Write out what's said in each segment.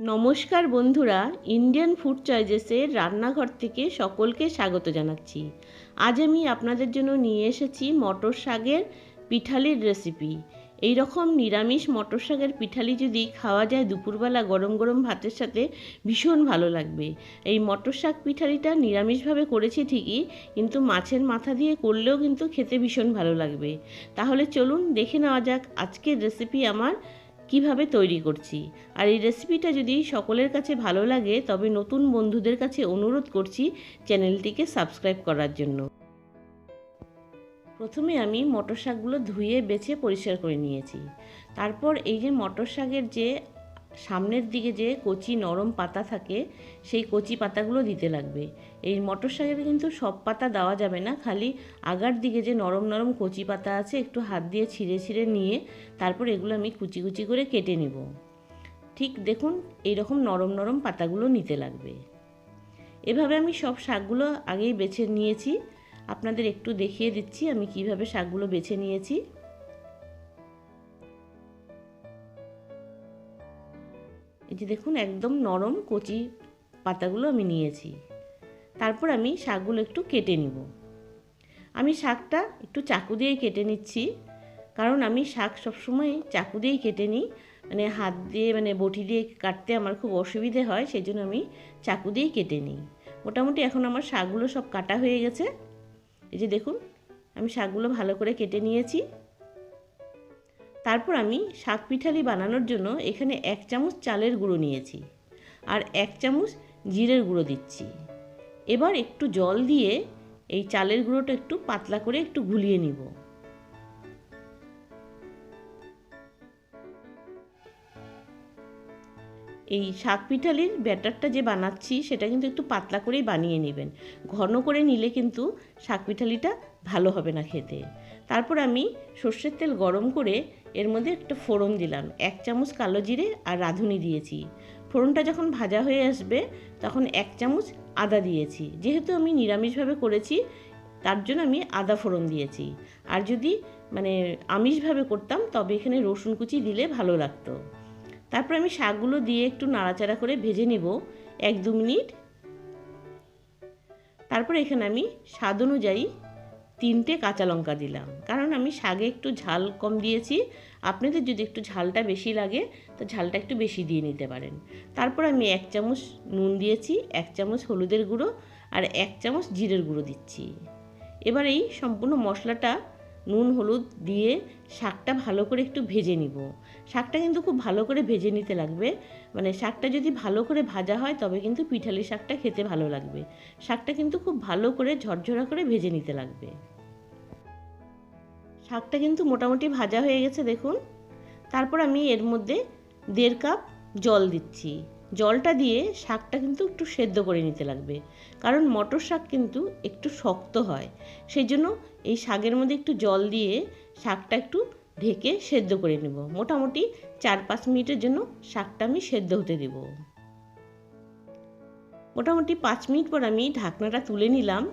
নমস্কার বন্ধুরা Indian food চয়েজেসের রান্নাঘর থেকে সকলকে স্বাগত জানাচ্ছি। আজ আমি আপনাদের জন্য নিয়ে এসেছি মটর শাকের পিঠালির রেসিপি এই রকম নিরামিষ মটর শাকের পিঠালি যদি খাওয়া যায় দুপুরবেলা গরম গরম ভাতের সাথে, ভীষণ ভালো লাগবে। এই মটর শাক পিঠালিটা নিরামিষভাবে করেছি ঠিকই, কিন্তু মাছের মাথা দিয়ে করলেও কিন্তু খেতে ভীষণ ভালো লাগবে। তাহলে চলুন দেখে নেওয়া যাক আজকের রেসিপি আমার কীভাবে তৈরি করছি? আর এই রেসিপিটা যদি সকলের কাছে ভালো লাগে, তবে নতুন বন্ধুদের কাছে অনুরোধ করছি চ্যানেলটিকে সাবস্ক্রাইব করার জন্য। প্রথমে আমি মটর শাকগুলো ধুয়ে, বেছে, পরিষ্কার করে নিয়েছি। তারপর এই যে মটর শাকের যে সামনের দিকে যে কচি নরম পাতা থাকে, সেই কচি পাতাগুলো দিতে লাগবে। এই মটর শাকের কিন্তু সব পাতা দেওয়া যাবে না, খালি আগার দিকে যে নরম নরম কচি পাতা আছে, একটু হাত দিয়ে ছিঁড়ে ছিঁড়ে নিয়ে তারপর এগুলো আমি কুচি কুচি করে কেটে নিব। ঠিক দেখুন এই রকম নরম নরম পাতাগুলো নিতে লাগবে। এভাবে আমি সব শাকগুলো আগেই বেছে নিয়েছি। আপনাদের একটু দেখিয়ে দিচ্ছি আমি কীভাবে শাকগুলো বেছে নিয়েছি। এই যে দেখুন, একদম নরম কচি পাতাগুলো আমি নিয়েছি। তারপর আমি শাকগুলো একটু কেটে নিব। আমি শাকটা একটু চাকু দিয়ে কেটে নিচ্ছি, কারণ আমি শাক সবসময় চাকু দিয়েই কেটে নিই। মানে হাত দিয়ে মানে বটি দিয়ে কাটতে আমার খুব অসুবিধে হয় সেই জন্য আমি চাকু দিয়েই কেটে নিই। মোটামুটি এখন আমার শাকগুলো সব কাটা হয়ে গেছে। এই যে দেখুন, আমি শাকগুলো ভালো করে কেটে নিয়েছি। তারপর আমি শাক পিঠালি বানানোর জন্য এখানে এক চামচ চালের গুঁড়ো নিয়েছি আর এক চামচ জিরের গুঁড়ো দিচ্ছি। এবার একটু জল দিয়ে এই চালের গুঁড়োটা একটু পাতলা করে একটু গুলিয়ে নিব। এই শাক পিঠালির ব্যাটারটা যে বানাচ্ছি সেটা কিন্তু একটু পাতলা করেই বানিয়ে নেবেন। ঘন করে নিলে কিন্তু শাক পিঠালিটা ভালো হবে না খেতে। তারপর আমি সর্ষের তেল গরম করে এর মধ্যে একটা ফোড়ন দিলাম। এক চামচ কালো জিরে আর রাঁধুনি দিয়েছি। ফোড়নটা যখন ভাজা হয়ে আসবে, তখন এক চামচ আদা দিয়েছি। যেহেতু আমি নিরামিষভাবে করেছি, তার জন্য আমি আদা ফোড়ন দিয়েছি। আর যদি মানে আমিষভাবে করতাম, তবে এখানে রসুন কুচি দিলে ভালো লাগতো। তারপর আমি শাকগুলো দিয়ে একটু নাড়াচাড়া করে ভেজে নেব এক দু মিনিট। তারপর এখানে আমি স্বাদ অনুযায়ী তিনটে কাঁচা লঙ্কা দিলাম। কারণ আমি শাগে একটু ঝাল কম দিয়েছি। আপনাদের যদি একটু ঝালটা বেশি লাগে, তো ঝালটা একটু বেশি দিয়ে নিতে পারেন। তারপর আমি এক চামচ নুন দিয়েছি, এক চামচ হলুদের গুঁড়ো আর এক চামচ জিরের গুঁড়ো দিচ্ছি। এবার এই সম্পূর্ণ মশলাটা নুন, হলুদ দিয়ে শাকটা ভালো করে একটু ভেজে নিব। শাকটা কিন্তু খুব ভালো করে ভেজে নিতে লাগবে। মানে শাকটা যদি ভালো করে ভাজা হয়, তবে কিন্তু পিঠালি শাকটা খেতে ভালো লাগবে। শাকটা কিন্তু খুব ভালো করে ঝরঝরা করে ভেজে নিতে লাগবে। শাকটা কিন্তু মোটামুটি ভাজা হয়ে গেছে, দেখুন। তারপর আমি এর মধ্যে দেড় কাপ জল দিচ্ছি। জলটা দিয়ে শাকটা কিন্তু একটু সেদ্ধ করে নিতে লাগবে। কারণ মটর শাক কিন্তু একটু শক্ত হয়। সেই জন্য এই শাকের মধ্যে একটু জল দিয়ে শাকটা একটু ঢেকে সেদ্ধ করে নেব। মোটামুটি চার পাঁচ মিনিটের জন্য শাকটা আমি সেদ্ধ হতে দেব। মোটামুটি পাঁচ মিনিট পর আমি ঢাকনাটা তুলে নিলাম।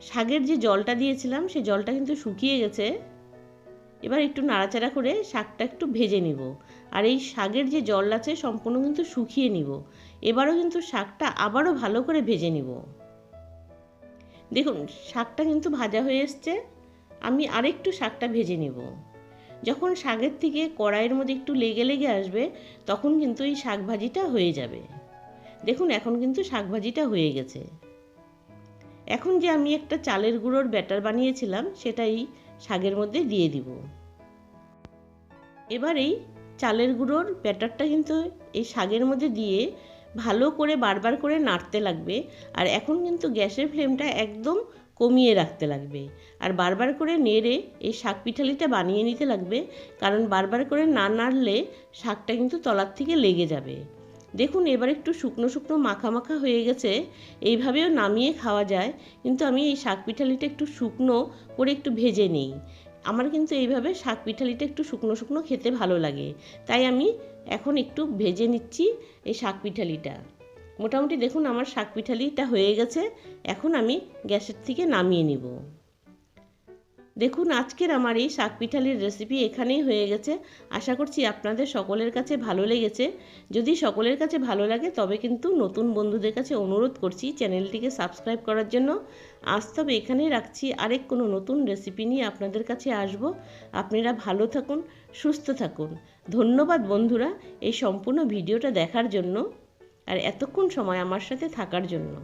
শাকের যে জলটা দিয়েছিলাম, সে জলটা কিন্তু শুকিয়ে গেছে। এবার একটু নাড়াচাড়া করে শাকটা একটু ভেজে নিব। আর এই শাকের যে জল আছে সম্পূর্ণ কিন্তু শুকিয়ে নিব। এবারও কিন্তু শাকটা আবারও ভালো করে ভেজে নিব। দেখুন, শাকটা কিন্তু ভাজা হয়ে এসছে। আমি আরেকটু শাকটা ভেজে নেব। যখন শাকের থেকে কড়াইয়ের মধ্যে একটু লেগে লেগে আসবে, তখন কিন্তু এই শাক ভাজিটা হয়ে যাবে। দেখুন, এখন কিন্তু শাক ভাজিটা হয়ে গেছে। এখন যে আমি একটা চালের গুঁড়োর ব্যাটার বানিয়েছিলাম, সেটাই শাকের মধ্যে দিয়ে দিব। এবার এই চালের গুঁড়োর ব্যাটারটা কিন্তু এই শাকের মধ্যে দিয়ে ভালো করে বারবার করে নাড়তে লাগবে আর এখন কিন্তু গ্যাসের ফ্লেমটা একদম কমিয়ে রাখতে লাগবে আর বারবার করে নেড়ে এই শাক পিঠালিটা বানিয়ে নিতে লাগবে কারণ বারবার করে না নাড়লে শাকটা কিন্তু তলার থেকে লেগে যাবে। দেখুন, এবার একটু শুকনো শুকনো মাখা মাখা হয়ে গেছে, এইভাবেও নামিয়ে খাওয়া যায়, কিন্তু আমি এই শাক পিঠালিটা একটু শুকনো করে একটু ভেজে নিই। আমার কিন্তু এইভাবে শাক পিঠালিটা একটু শুকনো শুকনো খেতে ভালো লাগে, তাই আমি এখন একটু ভেজে নিচ্ছি এই শাক পিঠালিটা। মোটামুটি দেখুন, আমার শাক পিঠালিটা হয়ে গেছে, এখন আমি গ্যাসের থেকে নামিয়ে নিব। দেখুন, আজকের আমার এই শাক পিঠালির রেসিপি এখানেই হয়ে গেছে। আশা করছি আপনাদের সকলের কাছে ভালো লেগেছে। যদি সকলের কাছে ভালো লাগে, তবে কিন্তু নতুন বন্ধুদের কাছে অনুরোধ করছি চ্যানেলটিকে সাবস্ক্রাইব করার জন্য। আজ তবে এখানেই রাখছি। আরেক কোনো নতুন রেসিপি নিয়ে আপনাদের কাছে আসব। আপনারা ভালো থাকুন, সুস্থ থাকুন। ধন্যবাদ বন্ধুরা এই সম্পূর্ণ ভিডিওটা দেখার জন্য আর এতক্ষণ সময় আমার সাথে থাকার জন্য।